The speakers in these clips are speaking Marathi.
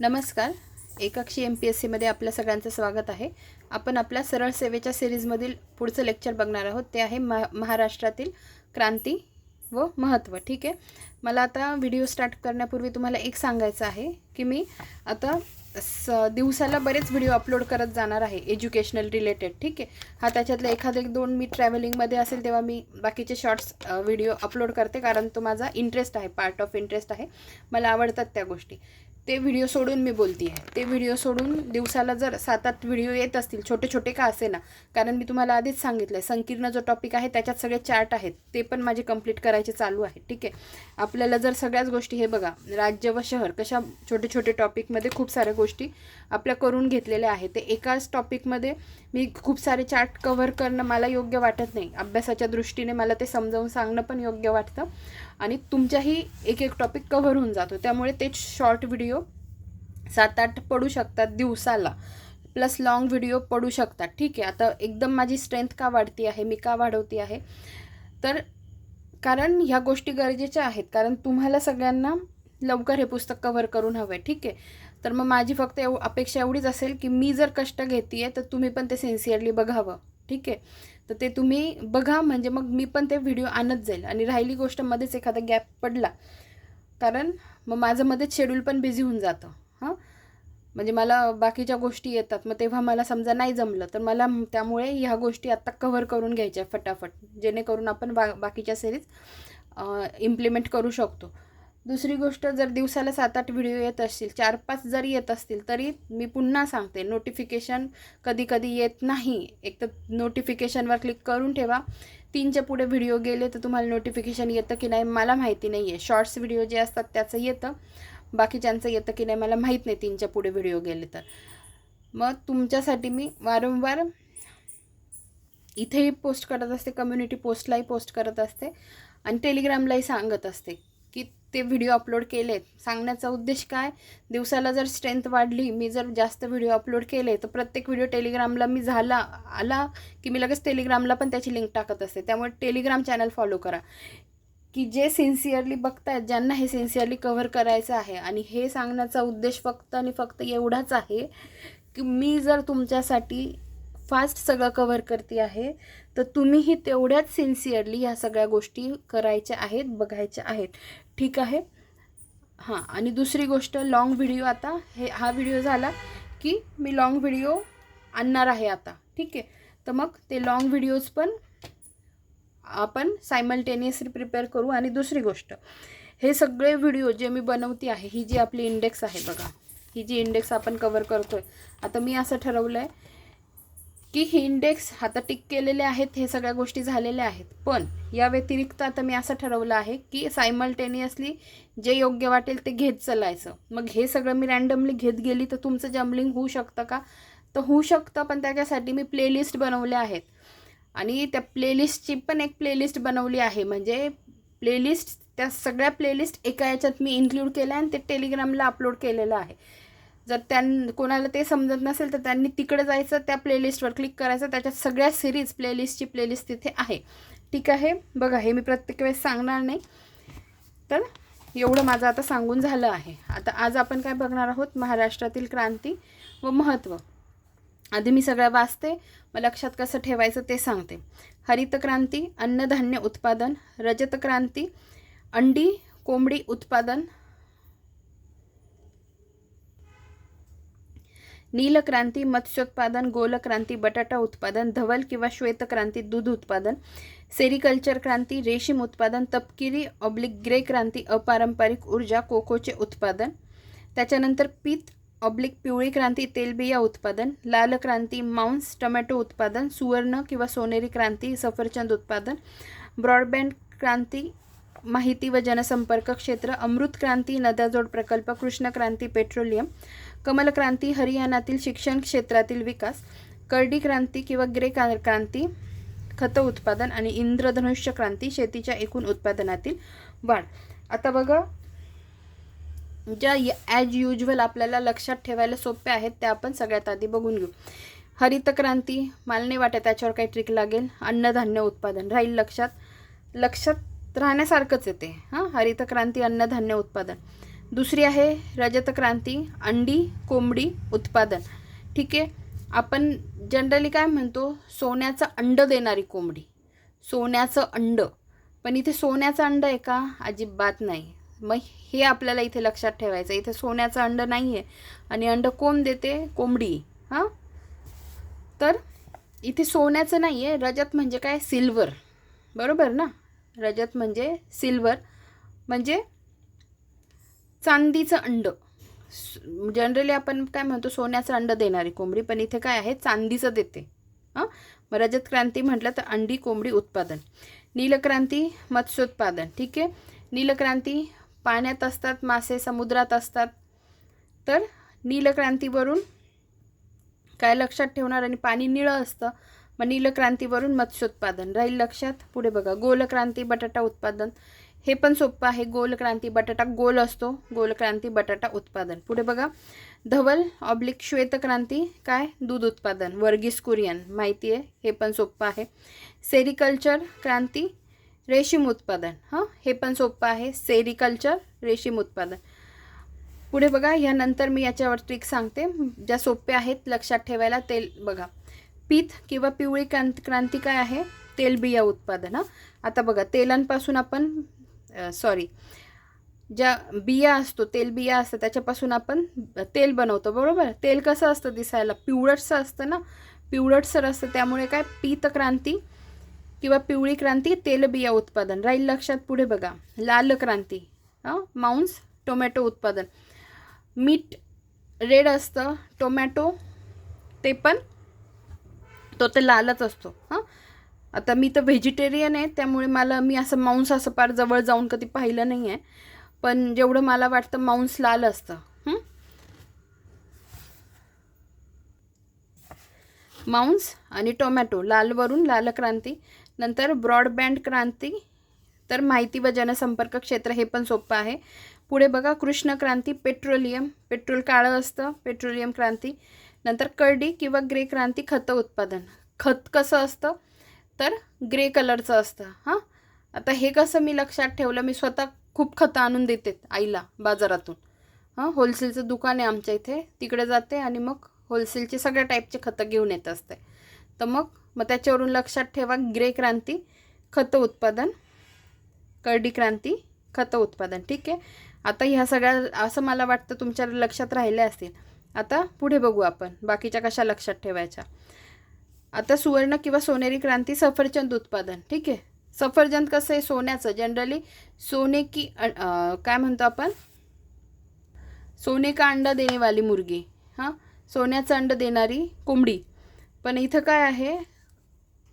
नमस्कार. एकाक्षी एम पी एस सीमध्ये आपल्या सगळ्यांचं स्वागत आहे. आपण आपल्या सरळ सेवेच्या सिरीजमधील पुढचं लेक्चर बघणार आहोत. ते आहे महा महाराष्ट्रातील क्रांती व महत्त्व ठीक आहे? मला आता व्हिडिओ स्टार्ट करण्यापूर्वी तुम्हाला एक सांगायचं आहे की मी आता स दिवसाला बरेच व्हिडिओ अपलोड करत जाणार आहे एज्युकेशनल रिलेटेड. ठीक आहे? हा त्याच्यातले एखादे एक दोन मी ट्रॅव्हलिंगमध्ये असेल तेव्हा मी बाकीचे शॉर्ट्स व्हिडिओ अपलोड करते कारण तो माझा इंटरेस्ट आहे पार्ट ऑफ इंटरेस्ट आहे. मला आवडतात त्या गोष्टी. ते व्हिडिओ सोडून मी बोलती आहे ते व्हिडिओ सोडून दिवसाला जर सात आठ व्हिडिओ येत असतील छोटे छोटे का असे ना? कारण मी तुम्हाला आधीच सांगितलं आहे संकीर्ण जो टॉपिक आहे त्याच्यात सगळे चार्ट आहेत. ते पण माझे कंप्लीट करायचे चालू आहे ठीक आहे? आपल्याला जर सगळ्याच गोष्टी हे बघा राज्य व शहर कशा छोटे छोटे टॉपिकमध्ये खूप साऱ्या गोष्टी आपल्या करून घेतलेल्या आहेत. ते एकाच टॉपिकमध्ये मी खूप सारे चार्ट कव्हर करणं मला योग्य वाटत नाही. अभ्यासाच्या दृष्टीने मला ते समजावून सांगणं पण योग्य वाटतं. आणि तुमच्याही एक एक टॉपिक कव्हर होऊन जातो. त्यामुळे ते शॉर्ट व्हिडिओ सात आठ पडू शकतात दिवसाला. प्लस लाँग व्हिडिओ पडू शकतात. ठीक आहे. आता एकदम माझी स्ट्रेंथ का वाढती आहे? मी का वाढवती आहे? तर कारण ह्या गोष्टी गरजेच्या आहेत. कारण तुम्हाला सगळ्यांना लवकर हे पुस्तक कव्हर करून हवं आहे ठीक आहे. तर मग माझी फक्त एव अपेक्षा एवढीच असेल की मी जर कष्ट घेते आहे तर तुम्ही पण ते सिन्सिअरली बघावं. ठीक? आहे तर ते तुम्ही बघा म्हणजे मग मी पण ते व्हिडिओ आणत जाईल. आणि राहिली गोष्ट मध्येच एखादा गॅप पडला कारण मग माझं मध्येच शेड्यूल पण बिझी होऊन जातं. हां? म्हणजे मला बाकीच्या गोष्टी येतात मग तेव्हा मला समजा नाही जमलं तर मला त्यामुळे ह्या गोष्टी आत्ता कव्हर करून घ्यायच्या फटाफट जेणेकरून आपण बा बाकीच्या सिरीज इम्प्लिमेंट करू शकतो. दुसरी गोष्ट जर दिवसाला सात आठ व्हिडिओ येत असतील चार पाच जरी येत असतील तरी मी पुन्हा सांगते नोटिफिकेशन कधी कधी येत नाही. एक तर नोटिफिकेशनवर क्लिक करून ठेवा. तीनच्या पुढे व्हिडिओ गेले तर तुम्हाला नोटिफिकेशन येतं की नाही मला माहिती नाही आहे शॉर्ट्स व्हिडिओ जे असतात त्याचं येतं. बाकीच्यांचं येतं की नाही मला माहीत नाही तीनच्या पुढे व्हिडिओ गेले तर. मग तुमच्यासाठी मी वारंवार इथेही पोस्ट करत असते कम्युनिटी पोस्टलाही पोस्ट करत असते आणि टेलिग्रामलाही सांगत असते. ते व्हिडिओ अपलोड केलेत. सांगण्याचा उद्देश काय? दिवसाला जर स्ट्रेंथ वाढली मी जर जास्त व्हिडिओ अपलोड केले तर प्रत्येक व्हिडिओ टेलिग्रामला मी झाला आला की मी लगेच टेलिग्रामला पण त्याची लिंक टाकत असते. त्यामुळे टेलिग्राम चॅनल फॉलो करा. की जे सिन्सिअरली बघतायत ज्यांना हे सिन्सिअरली कव्हर करायचं आहे आणि हे सांगण्याचा उद्देश फक्त आणि फक्त एवढाच आहे की मी जर तुमच्यासाठी फास्ट सगळं कव्हर करते आहे. तर तुम्हीही तेवढ्याच सिन्सिअरली ह्या सगळ्या गोष्टी करायच्या आहेत बघायच्या आहेत. ठीक आहे? हां आणि दुसरी गोष्ट लाँग व्हिडिओ आता हे हा व्हिडिओ झाला की मी लाँग व्हिडिओ आणणार आहे आता. ठीक आहे? तर मग ते लाँग व्हिडिओज पण आपण सायमल्टेनियसली प्रिपेअर करू. आणि दुसरी गोष्ट हे सगळे व्हिडिओ जे मी बनवते आहे ही जी आपली इंडेक्स आहे बघा. ही जी इंडेक्स आपण कवर करतो आहे आता मी असं ठरवलं आहे की हे इंडेक्स आता टिक केलेले आहेत हे सगळ्या गोष्टी झालेल्या आहेत. पण या व्यतिरिक्त आता मी असं ठरवलं आहे की सायमल्टेनियसली जे योग्य वाटेल ते घेत चालायचं. मग हे सगळं मी रँडमली घेत गेली तर तुमचं जम्बलिंग होऊ शकतं का? तर होऊ शकतं पण त्याच्यासाठी मी प्लेलिस्ट बनवल्या आहेत. आणि त्या प्लेलिस्टची पण एक प्लेलिस्ट बनवली आहे. म्हणजे प्लेलिस्ट त्या सगळ्या प्लेलिस्ट एका याच्यात मी इन्क्लूड केल्या आणि ते टेलिग्रामला अपलोड केलेलं आहे. जर त्यां कोणाला ते समजत नसेल तर त्यांनी तिकडे जायचं त्या प्लेलिस्टवर क्लिक करायचं. त्याच्यात सगळ्या सिरीज प्लेलिस्टची प्लेलिस्ट तिथे आहे. ठीक आहे? बघा हे मी प्रत्येक वेळेस सांगणार नाही. तर एवढं माझं आता सांगून झालं आहे. आता आज आपण काय बघणार आहोत? महाराष्ट्रातील क्रांती व महत्त्व आधी मी सगळं वाचते. मग लक्षात कसं ठेवायचं ते सांगते. हरित क्रांती अन्नधान्य उत्पादन रजत क्रांती अंडी कोंबडी उत्पादन नीलक्रांती मत्स्योत्पादन गोलक्रांती बटाटा उत्पादन धवल किंवा श्वेतक्रांती दूध उत्पादन सेरिकल्चर क्रांती रेशीम उत्पादन तपकिरी ऑब्लिक ग्रे क्रांती अपारंपरिक ऊर्जा कोकोचे उत्पादन त्याच्यानंतर पीत ऑब्लिक पिवळी क्रांती तेलबिया उत्पादन लाल क्रांती मांस टमॅटो उत्पादन सुवर्ण किंवा सोनेरी क्रांती सफरचंद उत्पादन ब्रॉडबँड क्रांती माहिती व जनसंपर्क क्षेत्र अमृत क्रांती नद्याजोड प्रकल्प कृष्ण क्रांती पेट्रोलियम कमल क्रांती हरियाणातील शिक्षण क्षेत्रातील विकास करडी क्रांती किंवा ग्रे क्रांती खतं उत्पादन आणि इंद्रधनुष्य क्रांती शेतीच्या एकूण उत्पादनातील वाढ. आता बघा ज्या ॲज युजल आपल्याला लक्षात ठेवायला सोप्या आहेत त्या आपण सगळ्यात आधी बघून घेऊ. हरित क्रांती मला नाही वाटत त्याच्यावर काही ट्रिक लागेल. अन्नधान्य उत्पादन. राहील लक्षात? लक्षात राहण्यासारखंच येते हां हरित क्रांती अन्नधान्य उत्पादन. दुसरी आहे रजत क्रांती अंडी कोंबडी उत्पादन. ठीक आहे आपण जनरली काय म्हणतो? सोन्याचं अंड देणारी कोंबडी. सोन्याचं अंड. पण इथे सोन्याचं अंड आहे का? अजिबात नाही. मग हे आपल्याला इथे लक्षात ठेवायचं इथे सोन्याचं अंड नाही आहे आणि अंड कोण देते? कोंबडी. हां? तर इथे सोन्याचं नाही आहे रजत म्हणजे काय? सिल्वर. बरोबर ना? रजत म्हणजे सिल्वर. म्हणजे चांदीचं अंड. जनरली आपण काय म्हणतो सोन्याचं अंड देणारी कोंबडी पण इथे काय आहे चांदीचं देते. हां? मग रजत क्रांती म्हटलं तर अंडी कोंबडी उत्पादन. नीलक्रांती मत्स्योत्पादन. ठीक आहे? नीलक्रांती पाण्यात असतात मासे समुद्रात असतात. तर नीलक्रांतीवरून काय लक्षात ठेवणार आणि पाणी निळं असतं. मग नीलक्रांतीवरून मत्स्योत्पादन. राहील लक्षात? पुढे बघा. गोलक्रांती बटाटा उत्पादन. हे पण सोपं आहे. गोलक्रांती बटाटा गोल असतो. गोलक्रांती बटाटा उत्पादन. पुढे बघा. धवल ऑब्लिक श्वेतक्रांती. काय? दूध उत्पादन. वर्गीस कुरियन. माहिती आहे हे पण सोपं आहे. सेरिकल्चर क्रांती रेशीम उत्पादन. हां? हे पण सोपं आहे. सेरिकल्चर रेशीम उत्पादन. पुढे बघा. ह्यानंतर मी याच्यावर ट्रिक सांगते. ज्या सोप्या आहेत लक्षात ठेवायला तेल बघा. पीत किंवा पिवळी क्रांत क्रांती काय आहे? तेलबिया उत्पादन. हां आता बघा तेलांपासून आपण सॉरी ज्या बिया असतो तेलबिया असतं त्याच्यापासून आपण तेल बनवतो बरोबर? तेल कसं असतं दिसायला? पिवळटसं असतं ना? पिवळटसर असतं त्यामुळे काय? पीत क्रांती किंवा पिवळी क्रांती तेलबिया उत्पादन. राहील लक्षात पुढे बघा. लाल क्रांती हां मांस टोमॅटो उत्पादन. मीठ रेड असतं टोमॅटो ते पण तो ते लालच असतो हां? आता मी तर व्हेजिटेरियन आहे त्यामुळे मला मी असं मांस असं फार जवळ जाऊन कधी पाहिलं नाही आहे पण जेवढं मला वाटतं मांस लाल असतं मांस आणि टोमॅटो लालवरून लाल क्रांती नंतर ब्रॉडबँड क्रांती तर माहिती व जनसंपर्क क्षेत्र हे पण सोपं आहे. पुढे बघा कृष्ण क्रांती पेट्रोलियम पेट्रोल काळं असतं पेट्रोलियम क्रांती नंतर करडी किंवा ग्रे क्रांती खतं उत्पादन. खत कसं असतं? तर ग्रे कलरचं असतं हां? आता हे कसं मी लक्षात ठेवलं? मी स्वतः खूप खतं आणून देते आईला बाजारातून. हां होलसेलचं दुकान आहे आमच्या इथे. तिकडे जाते आणि मग होलसेलचे सगळ्या टाईपचे खतं घेऊन येत असते. तर मग मग त्याच्यावरून लक्षात ठेवा ग्रे क्रांती खतं उत्पादन करडी क्रांती खतं उत्पादन. ठीक आहे? आता ह्या सगळ्या असं मला वाटतं तुमच्या लक्षात राहिले असतील. आता पुढे बघू आपण. बाकीच्या कशा लक्षात ठेवायच्या. आता सुवर्ण किंवा सोनेरी क्रांती सफरचंद उत्पादन. ठीक आहे? सफरचंद कसं आहे? सोन्याचं. जनरली सोने की काय म्हणतो आपण? सोने का अंडा देणेवाली मुर्गी. हां? सोन्याचं अंड देणारी कोंबडी. पण इथं काय आहे?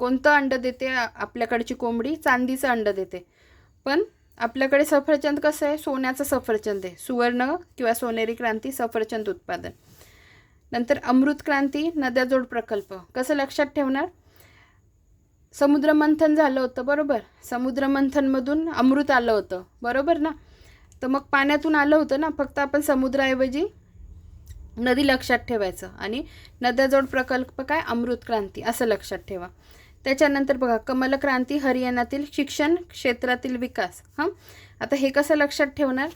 कोणतं अंड देते? आपल्याकडची कोंबडी चांदीचं अंड देते. पण आपल्याकडे सफरचंद कसं आहे? सोन्याचं सफरचंद आहे. सुवर्ण किंवा सोनेरी क्रांती सफरचंद उत्पादन. नंतर अमृत क्रांती नद्याजोड प्रकल्प. कसं लक्षात ठेवणार? समुद्रमंथन झालं होतं बरोबर. समुद्रमंथनमधून अमृत आलं होतं बरोबर ना? तर मग पाण्यातून आलं होतं ना फक्त आपण समुद्राऐवजी नदी लक्षात ठेवायचं. आणि नद्याजोड प्रकल्प काय? अमृत क्रांती असं लक्षात ठेवा. त्याच्यानंतर बघा कमल क्रांती हरियाणातील शिक्षण क्षेत्रातील विकास. हां? आता हे कसं लक्षात ठेवणार?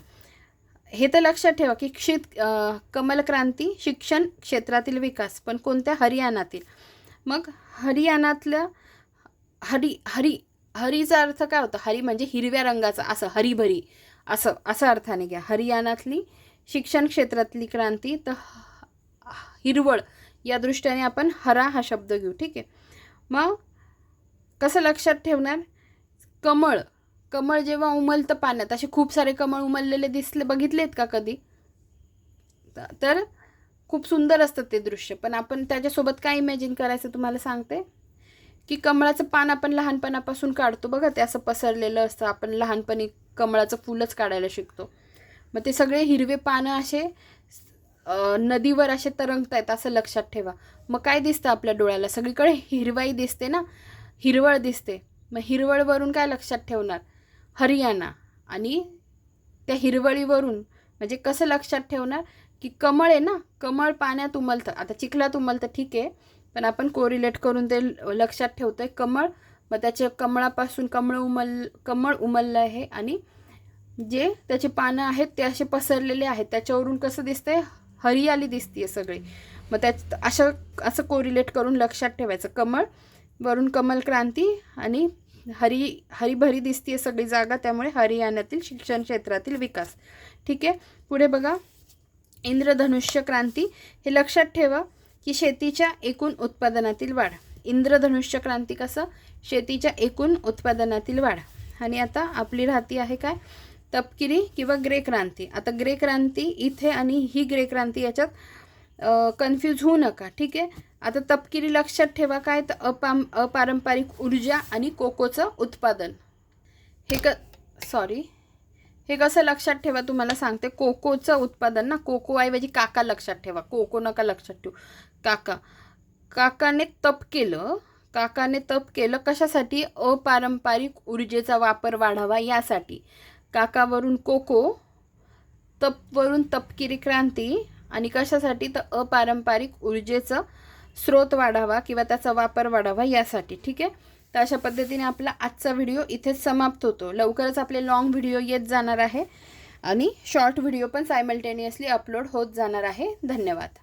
हे तर लक्षात ठेवा की क्षित कमल क्रांती शिक्षण क्षेत्रातील विकास पण कोणत्या हरियाणातील? मग हरियाणातलं हरी हरी हरीचा अर्थ काय होतं? हरी म्हणजे हिरव्या रंगाचा असं हरीभरी असं असं अर्थाने घ्या. हरियाणातली शिक्षण क्षेत्रातली क्रांती तर हिरवळ या दृष्टीने आपण हरा हा शब्द घेऊ. ठीक आहे? मग कसं लक्षात ठेवणार? कमळ कमळ जेव्हा उमलतं पाण्यात असे खूप सारे कमळ उमललेले दिसले बघितलेत का कधी? तर खूप सुंदर असतं ते दृश्य. पण आपण त्याच्यासोबत काय इमॅजिन करायचं तुम्हाला सांगते? की कमळाचं पान आपण लहानपणापासून काढतो बघा ते असं पसरलेलं असतं आपण लहानपणी कमळाचं फुलच काढायला शिकतो. मग ते सगळे हिरवे पानं असे नदीवर असे तरंगत आहेत असं लक्षात ठेवा. मग काय दिसतं आपल्या डोळ्याला? सगळीकडे हिरवाई दिसते ना? हिरवळ दिसते. मग हिरवळवरून काय लक्षात ठेवणार? हरियाणा. आणि त्या हिरवळीवरून म्हणजे कसं लक्षात ठेवणार की कमळ आहे ना कमळ पाण्यात उमलतं. आता चिखलात उमलतं ठीक आहे. पण आपण कोरिलेट करून ते लक्षात ठेवतो आहे कमळ. मग त्याच्या कमळापासून कमळ उमल कमळ उमललं आहे आणि जे त्याचे पानं आहेत ते असे पसरलेले आहेत. त्याच्यावरून कसं दिसतंय? हरियाली दिसतीये सगळी. मग त्या अशा असं कोरिलेट करून लक्षात ठेवायचं. कमळ वरून कमल क्रांती आणि हरी हरीभरी आहे सगळी जागा त्यामुळे हरियाणातील शिक्षण क्षेत्रातील विकास. ठीक आहे? पुढे बघा. इंद्रधनुष्य क्रांती. हे लक्षात ठेवा की शेतीच्या एकूण उत्पादनातील वाढ. इंद्रधनुष्य क्रांती कसं? शेतीच्या एकूण उत्पादनातील वाढ. आणि आता आपली राहती आहे काय? तपकिरी किंवा ग्रे क्रांती. आता ग्रे क्रांती इथे आणि ही ग्रे क्रांती याच्यात कन्फ्यूज होऊ नका. ठीक आहे? आता तपकिरी लक्षात ठेवा काय तर अपाम अपारंपरिक ऊर्जा आणि कोकोचं उत्पादन. हे क सॉरी हे कसं लक्षात ठेवा तुम्हाला सांगते. कोकोचं उत्पादन ना कोकोऐवजी काका लक्षात ठेवा. कोको नका लक्षात ठेवू. काका. काकाने तप केलं. काकाने तप केलं कशासाठी? अपारंपरिक ऊर्जेचा वापर वाढावा यासाठी. काकावरून कोको तपवरून तपकिरी क्रांती आणि कशासाठी? तर अपारंपरिक ऊर्जेचं स्रोत वाढावा किंवा त्याचा वापर वाढावा यासाठी ठीक आहे? तर अशा पद्धतीने आपला आजचा व्हिडिओ इथेच समाप्त होतो. लवकरच आपले लाँग व्हिडिओ येत जाणार आहे आणि शॉर्ट व्हिडिओ पण सायमल्टेनियसली अपलोड होत जाणार आहे. धन्यवाद.